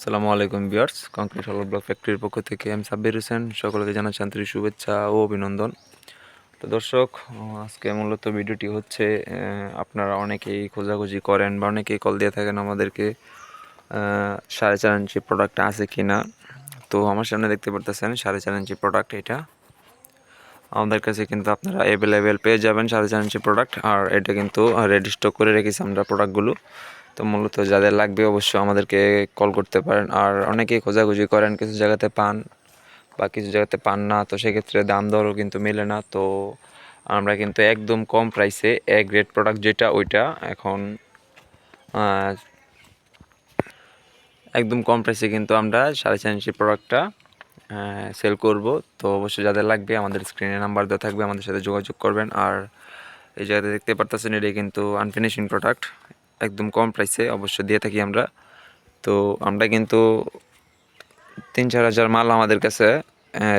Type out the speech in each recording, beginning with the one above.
আসসালামু আলাইকুম বিয়ার্স কংক্রিট হল ব্লক ফ্যাক্টরির পক্ষ থেকে আমি সাব্বির হোসেন। সকলকে জানাচ্ছি আন্তরিক শুভেচ্ছা ও অভিনন্দন। তো দর্শক, আজকে মূলত ভিডিওটি হচ্ছে আপনারা অনেকেই খোঁজাখুঁজি করেন বা অনেকেই কল দিয়ে থাকেন আমাদেরকে সাড়ে চার ইঞ্চি প্রোডাক্ট আছে কি না তো আমার সামনে দেখতে পারতেছেন সাড়ে চার ইঞ্চি প্রোডাক্ট এটা। আমাদের কাছে কিন্তু আপনারা অ্যাভেলেবেল পেয়ে যাবেন সাড়ে চার ইঞ্চি প্রোডাক্ট আর এটা কিন্তু রেডি স্টক করে রেখেছি আমরা প্রোডাক্টগুলো তো মূলত যাদের লাগবে অবশ্যই আমাদেরকে কল করতে পারেন। আর অনেকেই খোঁজাখুঁজি করেন, কিছু জায়গাতে পান বা কিছু জায়গাতে পান না, তো সেক্ষেত্রে দাম দরও কিন্তু মেলে না। তো আমরা কিন্তু একদম কম প্রাইসে এ গ্রেড প্রোডাক্ট যেটা, ওইটা এখন একদম কম প্রাইসে কিন্তু আমরা সাড়ে চার ইঞ্চি প্রোডাক্টটা সেল করব। তো অবশ্যই যাদের লাগবে আমাদের স্ক্রিনে নাম্বার দেওয়া থাকবে, আমাদের সাথে যোগাযোগ করবেন। আর এই জায়গাতে দেখতে পারতেছেন এটা কিন্তু আনফিনিশিং প্রোডাক্ট একদম কম প্রাইসে অবশ্যই দিয়ে থাকি আমরা। তো আমরা কিন্তু তিন চার হাজার মাল আমাদের কাছে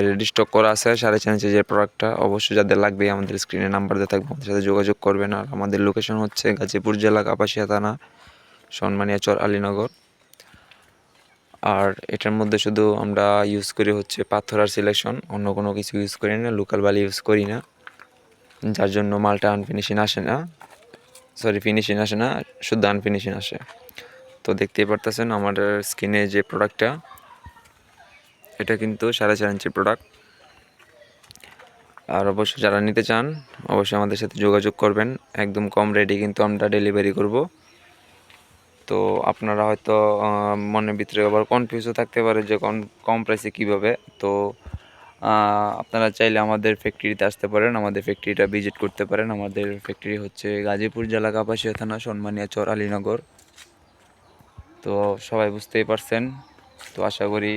রেডি স্টক করা আছে। সাড়ে চার ইঞ্চি যে প্রোডাক্টটা অবশ্যই যাদের লাগবে আমাদের স্ক্রিনে নাম্বার দেওয়া থাকবে। আমাদের সাথে যোগাযোগ করবেন। আর আমাদের লোকেশন হচ্ছে গাজীপুর জেলা কাপাসিয়া থানা, সনমানিয়া চর আলীনগর। আর এটার মধ্যে শুধু আমরা ইউজ করি হচ্ছে পাথর আর সিলেকশন অন্য কোনো কিছু ইউজ করি না লোকাল বালি ইউজ করি না। যার জন্য মালটা আনফিনিশিং আসে না। সরি ফিনিশিং আসে না শুধু আনফিনিশিং আসে। তো দেখতেই পারতেছেন আমাদের স্কিনে যে প্রোডাক্টটা এটা কিন্তু সাড়ে চার ইঞ্চি প্রোডাক্ট আর অবশ্যই যারা নিতে চান, অবশ্যই আমাদের সাথে যোগাযোগ করবেন। একদম কম রেডি কিন্তু আমরা ডেলিভারি করব। তো আপনারা হয়তো মনের ভিতরে আবার কনফিউজও থাকতে পারে যে কম কম প্রাইসে কীভাবে। তো আপনারা চাইলে আমাদের ফ্যাক্টরিতে আসতে পারেন, আমাদের ফ্যাক্টরিটা ভিজিট করতে পারেন। আমাদের ফ্যাক্টরি হচ্ছে গাজীপুর জেলা কাপাসিয়া থানা, সন্মানিয়া চর, আলীনগর। তো সবাই বুঝতেই পারছেন। তো আশা করি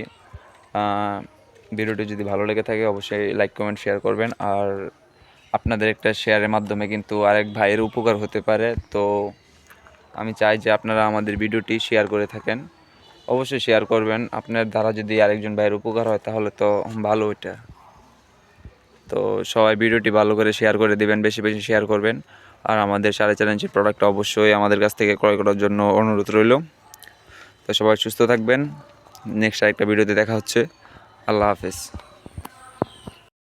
ভিডিওটি যদি ভালো লেগে থাকে, অবশ্যই লাইক কমেন্ট শেয়ার করবেন। আর আপনাদের একটা শেয়ারের মাধ্যমে কিন্তু আরেক ভাইয়ের উপকার হতে পারে। তো আমি চাই যে আপনারা আমাদের ভিডিওটি শেয়ার করে থাকেন। অবশ্যই শেয়ার করবেন। আপনার দ্বারা যদি আরেকজন ভাইয়ের উপকার হয়, তাহলে তো ভালো ওইটা তো সবাই ভিডিওটি ভালো করে শেয়ার করে দিবেন, বেশি বেশি শেয়ার করবেন। আর আমাদের সাড়ে চার ইঞ্চির প্রোডাক্টটা অবশ্যই আমাদের কাছ থেকে ক্রয় করার জন্য অনুরোধ রইল। তো সবাই সুস্থ থাকবেন। নেক্সট আরেকটা ভিডিওতে দেখা হচ্ছে। আল্লাহ হাফেজ।